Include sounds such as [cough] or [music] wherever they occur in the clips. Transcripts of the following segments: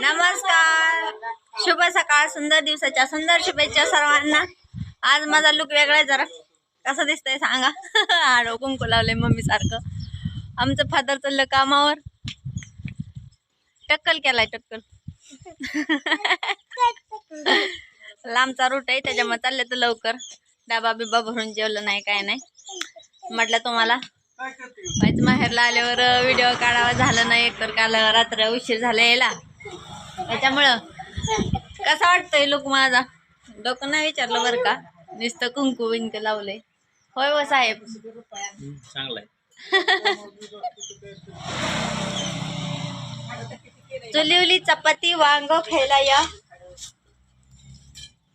नमस्कार. शुभ सकाळ सुंदर दिवसाच्या सुंदर शुभेच्छा सर्वांना. आज माझा लुक वेगळा आहे जरा. कसं दिसतंय सांगा. [laughs] आडो कुंकू लावले मम्मी सारखं आमचं फादर चाललं कामावर. टक्कल केलाय टक्कल. [laughs] लांबचा रूट आहे त्याच्यामुळे चालले तर लवकर. डाबा बिबा भरून जेवलं नाही काय नाही. म्हटलं तुम्हाला माहिती माहेरला आल्यावर व्हिडिओ काढावा झालं नाही एकतर काल रात्र उशीर झाला यायला. त्याच्यामुळं कसा वाटतोय लोक माझा? डोकं नाही विचारलं बरं का? नुसतं कुंकू विंक लावलंय. होय व साहेब. चांगलाय. चुलिवली चपाती वांग खायला या.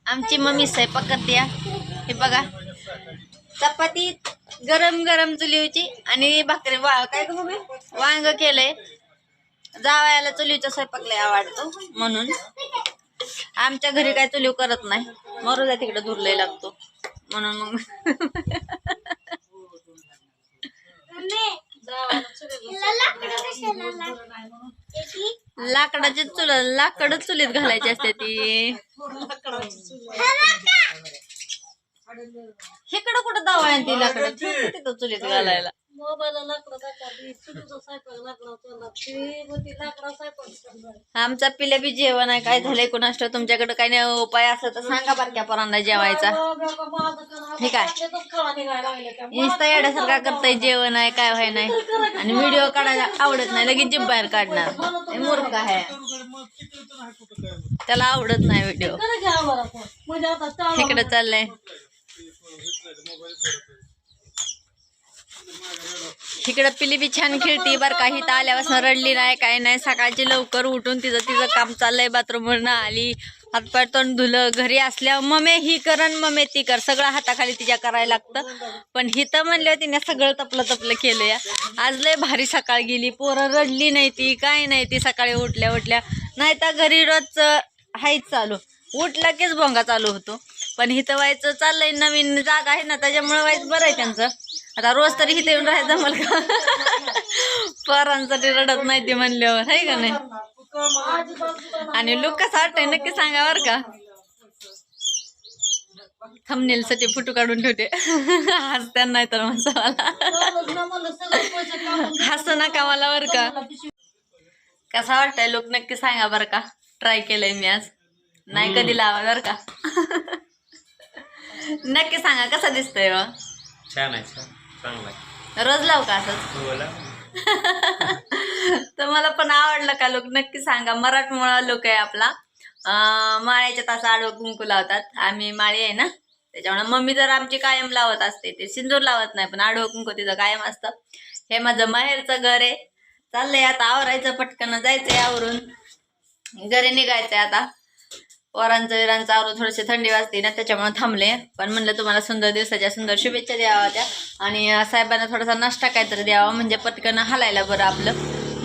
आमची मम्मी स्वयंपाक करते या. हे बघा. चपाती गरम गरम चुलीवची आणि भाकरी. वा काय मम्मी? वांग केलंय. जावयाला चुलीवचा स्वयंपाक लय आवडतो म्हणून. आमच्या घरी काय चुलीव करत नाही. मरू द्या तिकडे दुर्लय लागतो. म्हणून मग लाकडाची चुल लाकड चुलीत घालायची असते ती. इकडं कुठं दावा आहे ती लाकड? तिथं चुलीत घालायला. आमचा पिल्या बी जेवण आहे काय झालंय ठाऊक तुमच्याकडे काही नाही उपाय असला तर सांगा बारक्या पोरांना जेवायचा ठीक आहे नुसतं येण्यासारखा करताय जेवण आहे काय व्हाय नाही आणि व्हिडिओ काढायला आवडत नाही लगेच जिभ बाहेर काढणार हे मूर्ख आहे त्याला आवडत नाही व्हिडिओ इकडे चाललंय इकडं पिली बी छान खेळती बरं का हिथं आल्यापासून रडली नाही काय नाही. सकाळची लवकर उठून तिचं तिचं काम चाललंय बाथरूमवरनं आली. हातपाय तोंड धुलं घरी असल्यावर ममे ही कर ममे ती कर. सगळं हाताखाली तिच्या करायला लागतं. पण हिथं म्हणलं तिने सगळं तपलं तपलं केलं या आज लय भारी सकाळ गेली. पोरं रडली नाही ती काय नाही ती सकाळी उठल्या उठल्या. नाही तर घरी रोज हायच चालू. उठला कीच भोंगा चालू होतो. पण हिथं व्हायचं चाललंय नवीन जागा आहे ना त्याच्यामुळे व्हायचं बरं आहे त्यांचं. आता रोज तरी इथे येऊन राहायचं मला का पोरांसाठी रडत नाही ते म्हणल्यावर आहे का नाही? आणि लुक कसा वाटतंय नक्की सांगा बरं का. थमनेल साठी फोटो काढून ठेवते. हसत्या नाही तर मला. हस नका मला बरं का. कसा वाटतंय लोक नक्की सांगा बरं का. ट्राय केलंय मी आज. नाही कधी लावा बरं का. नक्की सांगा कसा दिसतोय मग छान आहे छान. चांगलाय रोज लावू का असंच? बोला [laughs] तर मला पण आवडलं का लोक नक्की सांगा. मराठमोळा लोक आहे आपला. अं, माळ्याच्या तासा आडवं कुंकू लावतात. आम्ही माळी आहे ना? त्याच्यामुळे मम्मी जर आमची कायम लावत असते ते सिंदूर लावत नाही पण आडवं कुंकू तिचं कायम असतं. हे माझं माहेरचं घर आहे. चाललंय आता आवरायचं पटकन जायचंय आवरून. घरी निघायचंय आता. पोरांचं विरांचं आवरून थोडीशी थंडी वाजते ना त्याच्यामुळे थांबले. पण म्हणलं तुम्हाला सुंदर दिवसाच्या सुंदर शुभेच्छा द्यावा त्या. आणि साहेबांना थोडासा नाश्ता काहीतरी द्यावा म्हणजे पटकन हलायला बरं आपलं.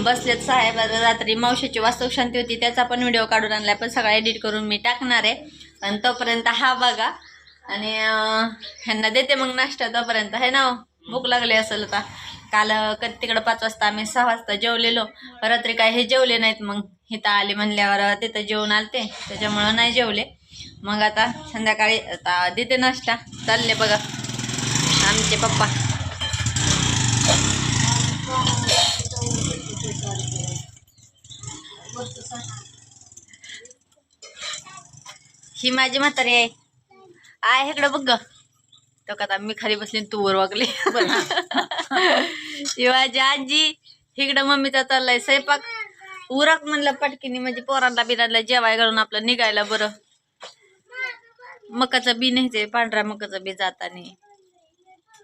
बसलेत साहेब रात्री मावशीची वास्तव शांती होती त्याचा पण व्हिडिओ काढून आणलाय पण सगळा एडिट करून मी टाकणार आहे. आणि तोपर्यंत हा बघा. आणि ह्यांना देते मग नाश्ता तोपर्यंत हे ना हो? भूक लागली असेल आता. काल तिकडं पाच वाजता आम्ही सहा वाजता जेवलेलो. रात्री काय हे जेवले नाहीत मग इथं आले म्हणल्यावर तिथं जेवण आलते. त्याच्यामुळं नाही जेवले. मग आता संध्याकाळी आता देते नाश्ता. चालले बघा. आमचे पप्पा. ही माझी म्हातारी आहे. आहे इकडं बघ ग. तो का मी खाली बसली तू वर वागले. माझी [laughs] आजी इकडं मम्मीचा चाललाय स्वयंपाक. उरक म्हणलं पटकीने म्हणजे पोरांना बिरांना जेवाय घालून आपलं निघायला बरं. मकाचं बी न्यायचंय पांढऱ्या मकाचं बी जातानी.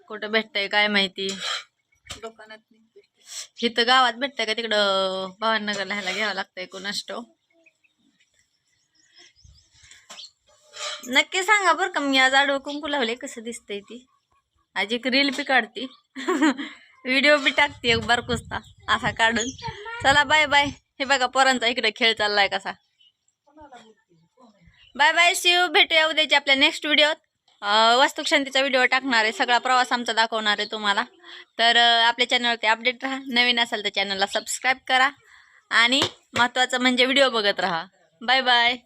कुठं भेटतंय काय माहिती? दुकानात इथं गावात भेटतंय का तिकडं? भावनगरला ह्याला घ्यावं लागतंय कोणाष्टो नक्की सांगा बरं का मी आज आडवं कुंकू लावले कसं दिसतंय ती. आज एक रील बी काढते. [laughs] व्हिडिओ बी टाकते एक बार कुस्ता असा काढून. चला बाय बाय हे बघा पोरांचा इकडे खेळ चाललाय कसा. बाय बाय शिव भेटूया उद्याची आपल्या नेक्स्ट व्हिडिओत वास्तुकशांतीचा व्हिडिओ टाकणार आहे. सगळा प्रवास आमचा दाखवणार आहे तुम्हाला. तर आपल्या चॅनलवरती अपडेट राहा. नवीन असाल तर चॅनलला सबस्क्राईब करा. आणि महत्त्वाचं म्हणजे व्हिडिओ बघत राहा. Bye bye